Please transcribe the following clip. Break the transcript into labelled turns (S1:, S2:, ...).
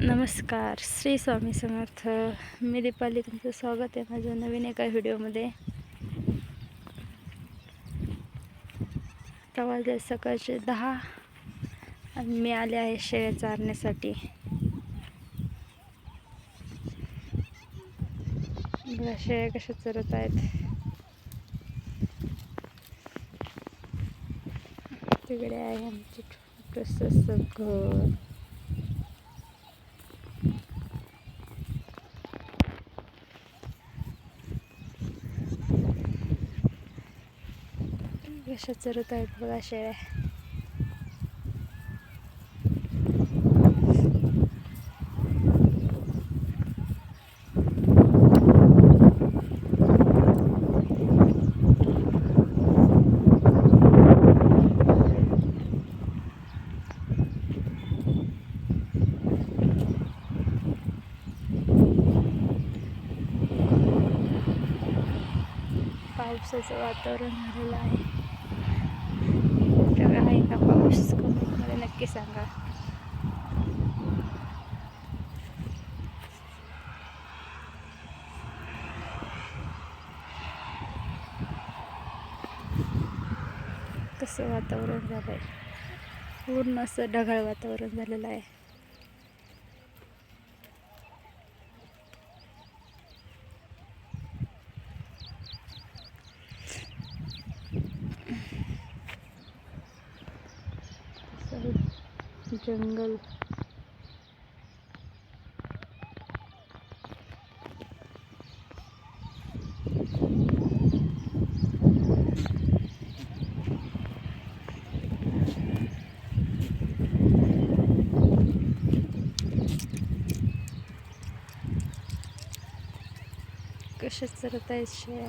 S1: नमस्कार श्री स्वामी समर्थ. मी दीपाली तुमचं स्वागत आहे माझ्या नवीन एका व्हिडिओमध्ये. आता वाजले सकाळचे दहा आणि मी आले आहे शेळ्या चारण्यासाठी. बघा शेळ्या कशा चरत आहेत. तिकडे आहे आमचं छोटंसं घर कशा चरत आहेत बघा शेळ्या पावसाचं वातावरण झालेलं आहे. तसं वातावरण झालं आहे पूर्ण असं ढगाळ वातावरण झालेलं आहे असं जंगल Thank you. आहेत शेळ्या